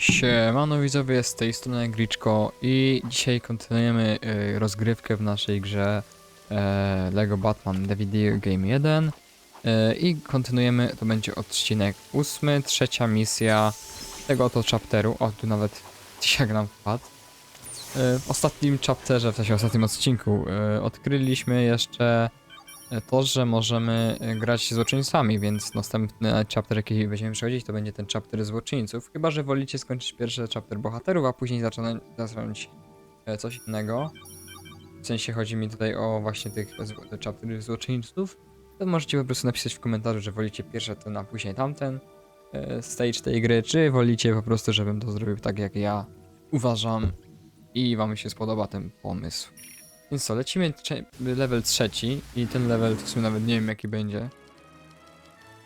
Siemano widzowie, z tej strony Griczko i dzisiaj kontynuujemy y, rozgrywkę w naszej grze e, LEGO Batman The Video Game 1 e, i kontynuujemy, to będzie odcinek ósmy, trzecia misja tego oto chapteru, o tu nawet jak nam wpadł. E, w ostatnim chapterze, w sensie ostatnim odcinku odkryliśmy jeszcze to, że możemy e, grać złoczyńcami, więc następny chapter, jaki będziemy przechodzić, to będzie ten chapter złoczyńców. Chyba, że wolicie skończyć pierwszy chapter bohaterów, a później zacząć, zacząć e, coś innego. W sensie chodzi mi tutaj o właśnie tych chapterów złoczyńców. To możecie po prostu napisać w komentarzu, że wolicie pierwszy ten, a później tamten e, stage tej gry, czy wolicie po prostu, żebym to zrobił tak, jak ja uważam i wam się spodoba ten pomysł. Więc co, lecimy level trzeci i ten level w sumie nawet nie wiem jaki będzie.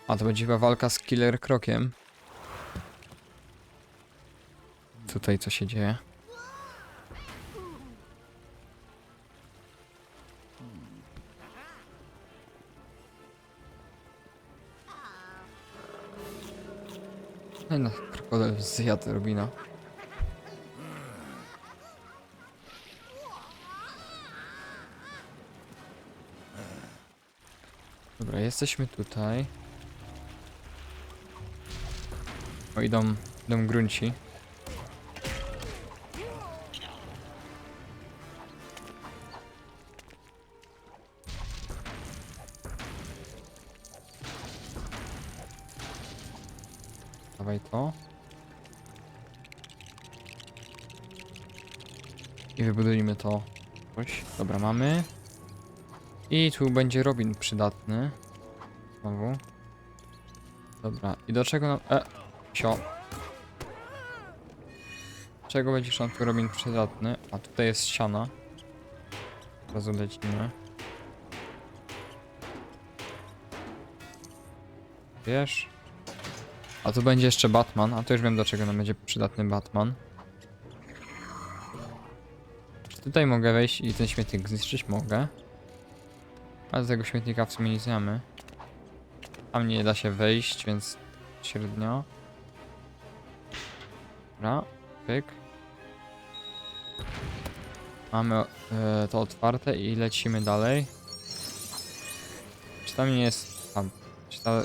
A to będzie chyba walka z Killer Krokiem. Tutaj co się dzieje? Ej no, krokodyl zjadł Robina. Jesteśmy tutaj. O, idą, idą grunci. Dawaj to. I wybudujmy to. Dobra, mamy. I tu będzie Robin przydatny. Znowu. Dobra, i do czego nam... E, sio. Czego będzie tu Robin przydatny? A tutaj jest ściana. Teraz lecimy. Wiesz? A tu będzie jeszcze Batman, a to już wiem do czego nam będzie przydatny Batman. Tutaj mogę wejść i ten śmietnik zniszczyć? Mogę. Ale z tego śmietnika w sumie nie mamy. Tam nie da się wejść, więc średnio. Dobra, pyk. Mamy e, to otwarte i lecimy dalej. Czy tam nie jest... Tam, czy ta,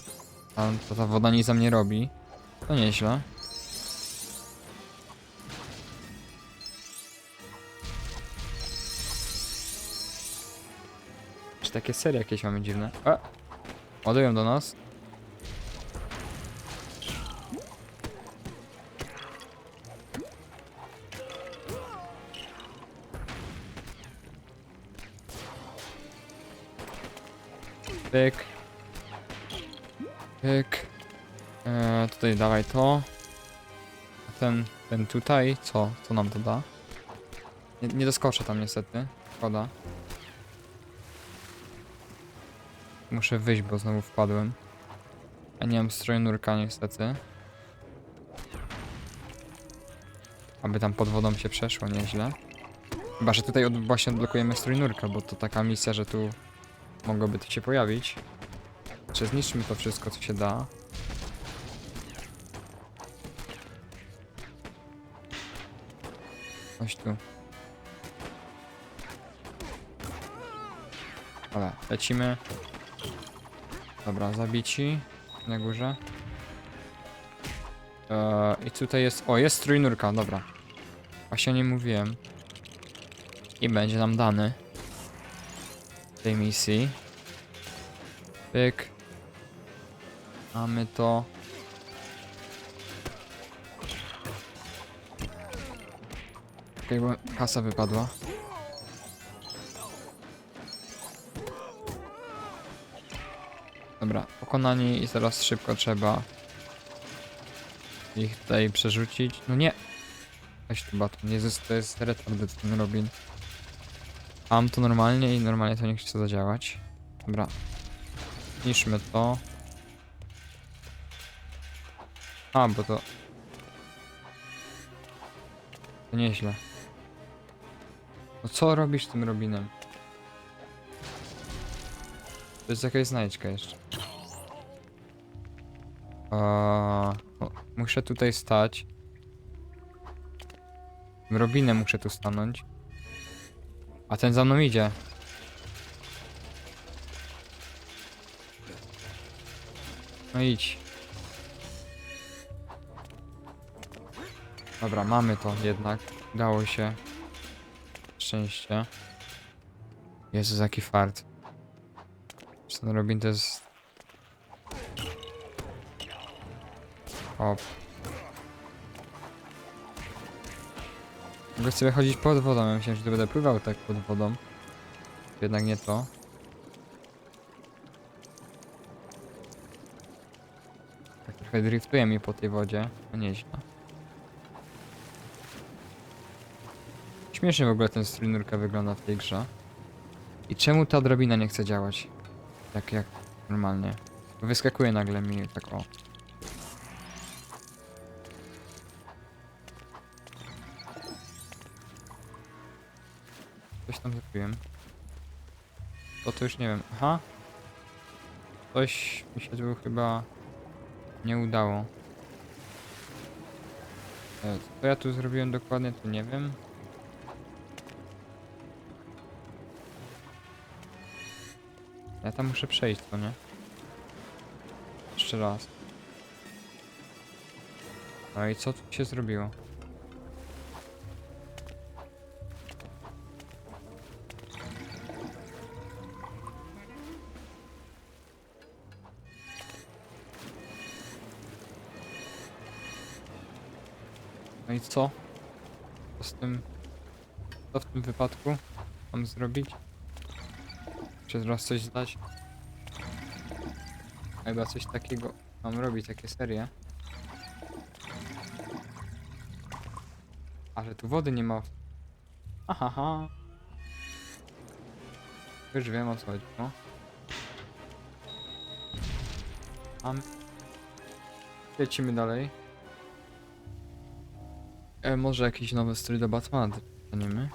tam, ta woda nic za mnie robi? To nieźle. Czy takie serie jakieś mamy dziwne? A! Ładują do nas. Pyk. Pyk. Eee, tutaj dawaj to. A ten, ten tutaj, co? Co nam to da? Nie, nie doskoczę tam niestety. Szkoda. Muszę wyjść, bo znowu wpadłem. A nie mam stroju nurka niestety. Aby tam pod wodą się przeszło nieźle. Chyba, że tutaj od, właśnie odblokujemy strój nurka, bo to taka misja, że tu mogłoby to się pojawić. Czy zniszczmy to wszystko, co się da. Coś tu. Dobra, lecimy. Dobra, zabici na górze. Eee, I tutaj jest. O, jest trójnurka, dobra. Właśnie nie mówiłem. I będzie nam dany. w Tej misji. Pyk. Mamy to. Okej, bo kasa wypadła. Dobra, pokonani i teraz szybko trzeba ich tutaj przerzucić. No nie! Weź tu baton. Jezus, to jest retarded ten Robin. Mam to normalnie i normalnie to nie chce zadziałać. Dobra. Niszmy to. A, bo to... To nieźle. No co robisz tym Robinem? To jest jakaś znajdźka jeszcze. O, muszę tutaj stać. Robinę muszę tu stanąć. A ten za mną idzie. No idź. Dobra, mamy to jednak. Udało się. Szczęście. Jezus, jaki fart. Ten Robin to jest... Hop. Mogę sobie chodzić pod wodą, ja myślałem, że to będę pływał tak pod wodą. Jednak nie to. Tak trochę driftuje mi po tej wodzie. No nieźle. Śmiesznie w ogóle ten strój wygląda w tej grze. I czemu ta drabina nie chce działać? Tak jak normalnie. Wyskakuje nagle mi tak o. Coś tam zrobiłem. To to już nie wiem. Aha. Coś mi się tu chyba nie udało. E, Co ja tu zrobiłem dokładnie, to nie wiem. Ja tam muszę przejść, to nie? Jeszcze raz. No i co tu się zrobiło? No i co? Co z tym? Co w tym wypadku mam zrobić? Czy raz coś zdać? Chyba coś takiego mam robić, takie serie. Ale tu wody nie ma. Aha, ha. Już wiem o co chodzi, no. Lecimy dalej. E, może jakiś nowy strój do Batmana dostaniemy?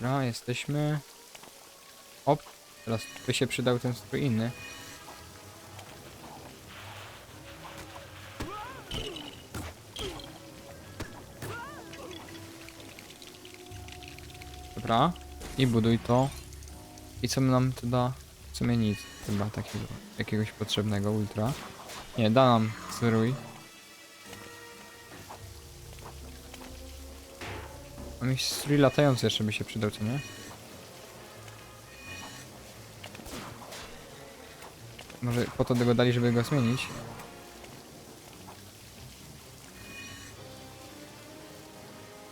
No, jesteśmy. Op, teraz by się przydał ten strój inny. Dobra. I buduj to. I co nam to da? W sumie nic. Chyba takiego, jakiegoś potrzebnego ultra. Nie, da nam strój. A mi strój latający jeszcze by się przydał, co nie? Może po to tego dali, żeby go zmienić?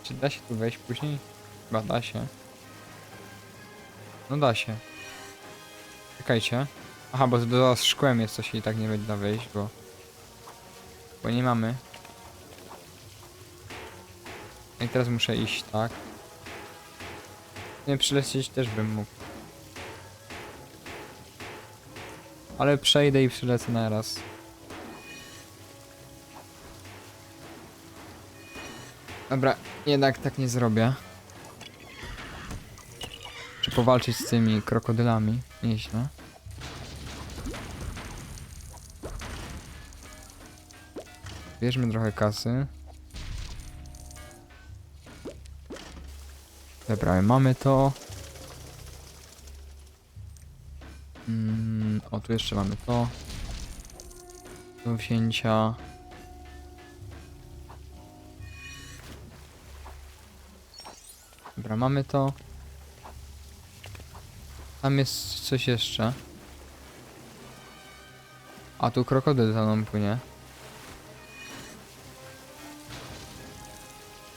Czy da się tu wejść później? Chyba da się. No da się. Czekajcie. Aha, bo z szkłem jest coś i tak nie będzie da wejść, bo... Bo nie mamy. I teraz muszę iść, tak? Nie przylecieć też bym mógł. Ale przejdę i przylecę na raz. Dobra, jednak tak nie zrobię. Czy powalczyć z tymi krokodylami? Nieźle. Bierzmy trochę kasy. Dobra, mamy to. Mm, o, tu jeszcze mamy to. Do wzięcia. Dobra, mamy to. Tam jest coś jeszcze. A tu krokodyl za mną płynie.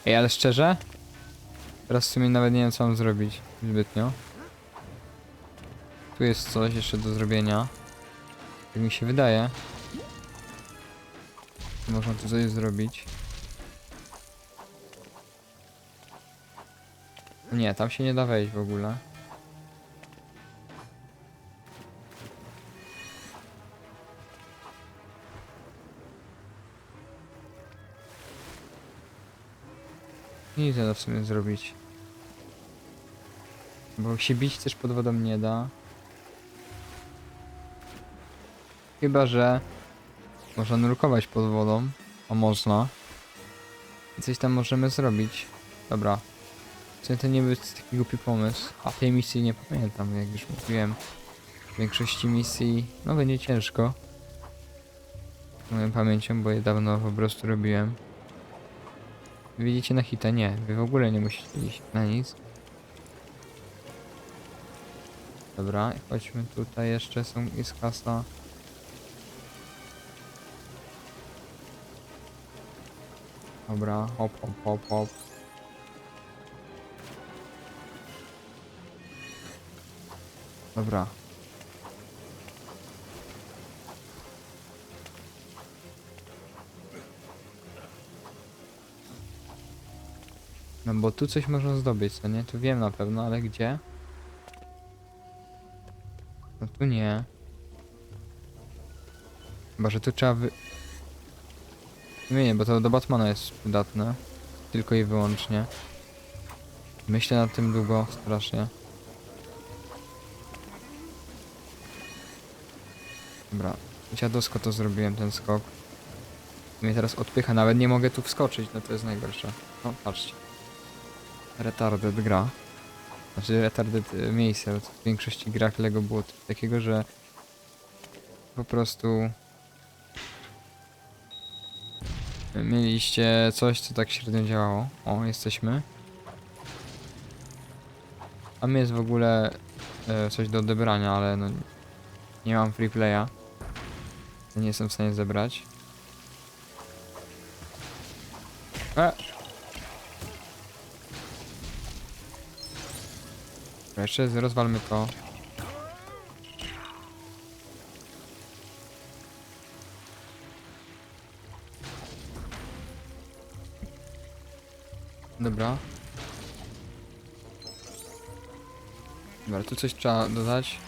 Ej, ale szczerze? Teraz w sumie nawet nie wiem co mam zrobić zbytnio. Tu jest coś jeszcze do zrobienia. Tak mi się wydaje. Można tu coś zrobić. Nie, tam się nie da wejść w ogóle. Nic nie da w sumie zrobić. Bo się bić też pod wodą nie da. Chyba, że można nurkować pod wodą. A można. I coś tam możemy zrobić. Dobra. Sumie to nie był taki głupi pomysł. A tej misji nie pamiętam, jak już mówiłem. W większości misji, no będzie ciężko. Moją pamięcią, bo je dawno po prostu robiłem. Widzicie na hita? Nie, wy w ogóle nie musicie iść na nic. Dobra, chodźmy tutaj jeszcze, są, jest kasa. Dobra, hop, hop, hop, hop. Dobra. No bo tu coś można zdobyć, co nie? Tu wiem na pewno, ale gdzie? No tu nie. Chyba, że tu trzeba wy... Nie, nie, bo to do Batmana jest przydatne. Tylko i wyłącznie. Myślę nad tym długo, strasznie. Dobra, dziadowsko to zrobiłem, ten skok. Mnie teraz odpycha, nawet nie mogę tu wskoczyć, no to jest najgorsze. No, patrzcie. Retarded gra. Znaczy retarded y, miejsce, w większości grach Lego było coś takiego, że po prostu mieliście coś, co tak średnio działało. O, jesteśmy. Tam jest w ogóle e, coś do odebrania, ale no nie mam free playa. Nie jestem w stanie zebrać. E! Dobra, Jeszcze rozwalmy to. Dobra. Dobra, tu coś trzeba dodać.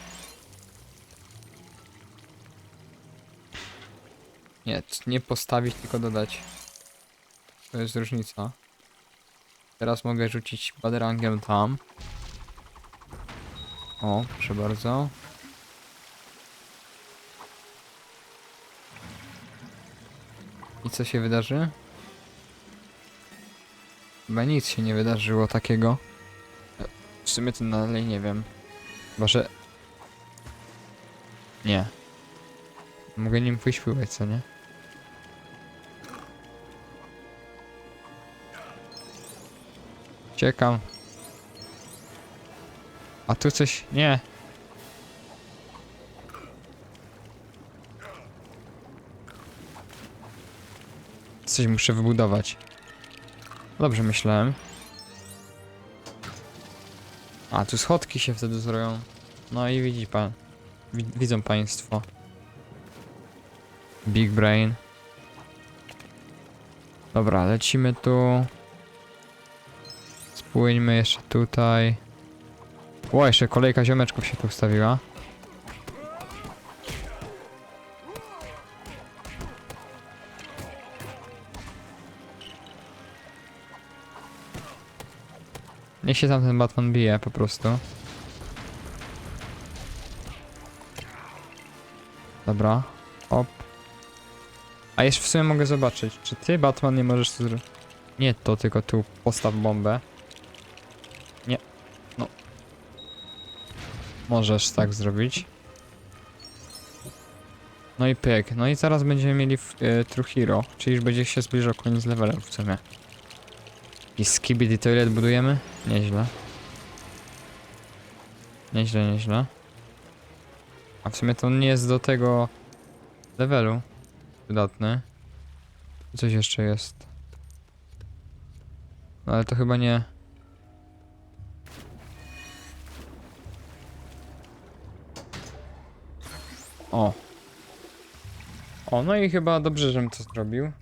Nie, nie postawić, tylko dodać. To jest różnica. Teraz mogę rzucić baderangiem tam. O, proszę bardzo. I co się wydarzy? Chyba nic się nie wydarzyło takiego. W sumie to dalej nie wiem. Chyba, że... Nie. Mogę nim pójść pływać, co nie? Ciekam. A tu coś... Nie. Coś muszę wybudować. Dobrze myślałem. A, tu schodki się wtedy zrobią. No i widzi pan. Wi widzą państwo. Big brain. Dobra, lecimy tu. Spłyńmy jeszcze tutaj. O, jeszcze kolejka ziomeczków się tu ustawiła. Niech się tam ten Batman bije po prostu. Dobra. Op. A jeszcze w sumie mogę zobaczyć, czy ty Batman nie możesz tu. Nie to, tylko tu postaw bombę. Możesz tak zrobić. No i pyk. No i zaraz będziemy mieli y, True Hero, czyli już będzie się zbliżał koniec levelem w sumie. I skibidi toilet budujemy? Nieźle. Nieźle, nieźle. A w sumie to nie jest do tego levelu. Tu Coś jeszcze jest. No ale to chyba nie... O. O, no i chyba dobrze, żem to zrobił.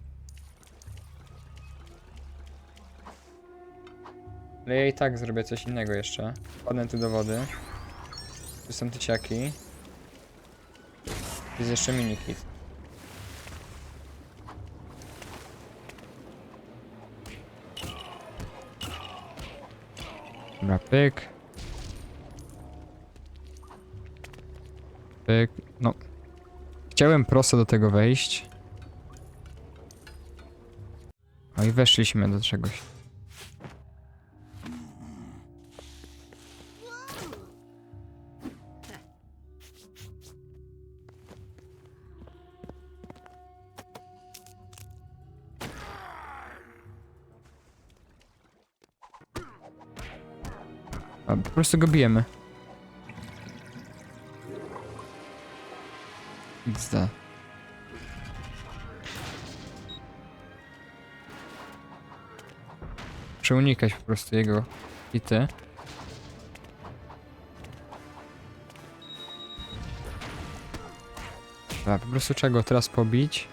Ale ja i tak zrobię coś innego jeszcze. Wpadnę tu do wody. Tu są tyciaki. Jest jeszcze minikit. Dobra, pyk. Pyk. No, Chciałem prosto do tego wejść. No i weszliśmy do czegoś. A, po prostu go bijemy. XD. Muszę unikać po prostu jego hity. Dobra, po prostu trzeba go teraz pobić.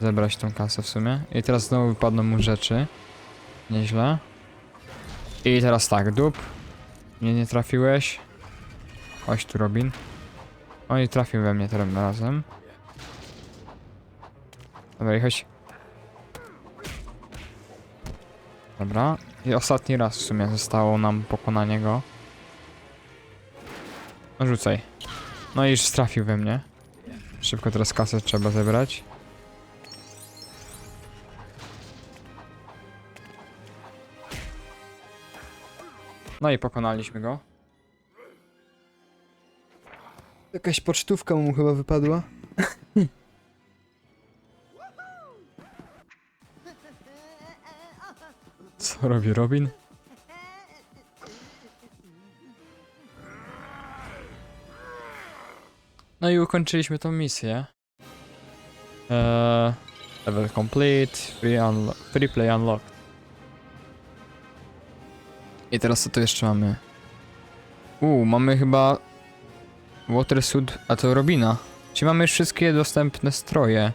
Zebrać tą kasę w sumie. I teraz znowu wypadną mu rzeczy. Nieźle. I teraz tak, dup. Nie, nie trafiłeś. Chodź tu, Robin. On nie trafił we mnie tym razem. Dobra, i chodź. Dobra. I ostatni raz w sumie zostało nam pokonanie go. No rzucaj. No i już trafił we mnie. Szybko teraz kasę trzeba zebrać. No i pokonaliśmy go. Jakaś pocztówka mu chyba wypadła. Co robi Robin? No i ukończyliśmy tą misję. Eee, level complete, free, unlo- free play unlocked. I teraz co tu jeszcze mamy? Uuu, mamy chyba Water Suit, a to Robina. Czyli mamy wszystkie dostępne stroje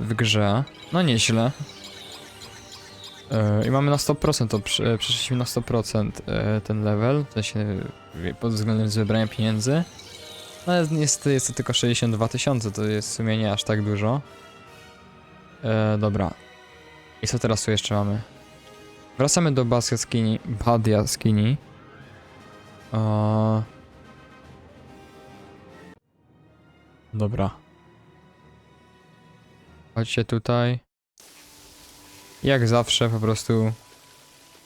w grze. No nieźle. E, I mamy na 100%, to prze- przeszliśmy na 100% e, ten level, w e, pod względem zebrania pieniędzy. No ale niestety jest to tylko 62 tysiące, to jest w sumie nie aż tak dużo. E, dobra. I co teraz tu jeszcze mamy? Wracamy do Bad Jaskini. Bad Jaskini. Dobra. Chodźcie tutaj. Jak zawsze po prostu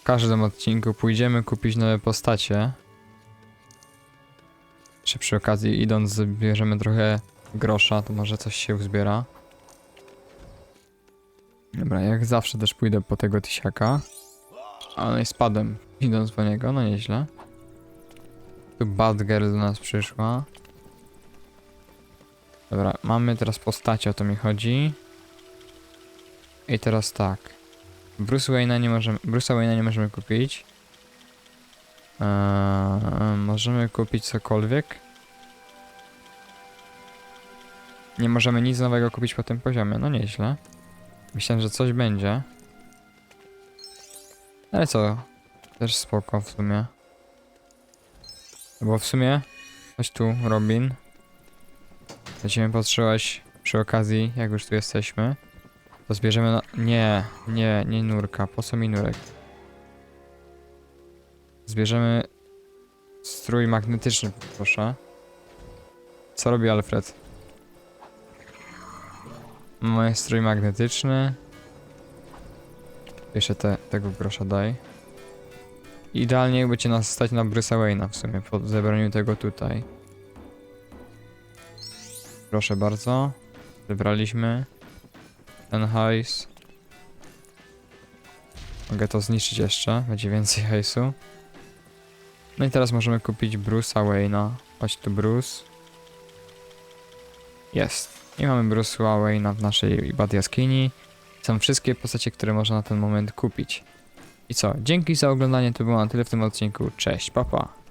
w każdym odcinku pójdziemy kupić nowe postacie. Czy przy okazji idąc zbierzemy trochę grosza, to może coś się uzbiera. Dobra, jak zawsze też pójdę po tego tysiaka. A no i spadłem idąc po niego, no nieźle. Tu Bad Girl do nas przyszła. Dobra, mamy teraz postacie, o to mi chodzi. I teraz tak. Bruce Wayne'a nie możemy, Bruce'a Wayne'a nie możemy kupić. Eee, możemy kupić cokolwiek. Nie możemy nic nowego kupić po tym poziomie, no nieźle. Myślałem, że coś będzie. Ale co? Też spoko w sumie. Bo w sumie... Chodź tu, Robin. Będziemy potrzebować przy okazji, jak już tu jesteśmy. To zbierzemy na... Nie, nie, nie nurka. Po co mi nurek? Zbierzemy strój magnetyczny, proszę. Co robi Alfred? Mamy strój magnetyczny. Jeszcze te, tego grosza daj. Idealnie jakby cię nas stać na Bruce'a Wayne'a w sumie, po zebraniu tego tutaj. Proszę bardzo. Wybraliśmy. Ten hajs. Mogę to zniszczyć jeszcze, będzie więcej hajsu. No i teraz możemy kupić Bruce'a Wayne'a. Chodź tu Bruce. Jest. I mamy Bruce'a Wayne'a w naszej Bad Jaskini. Są wszystkie postacie, które można na ten moment kupić. I co? Dzięki za oglądanie, to było na tyle w tym odcinku. Cześć, papa. Pa.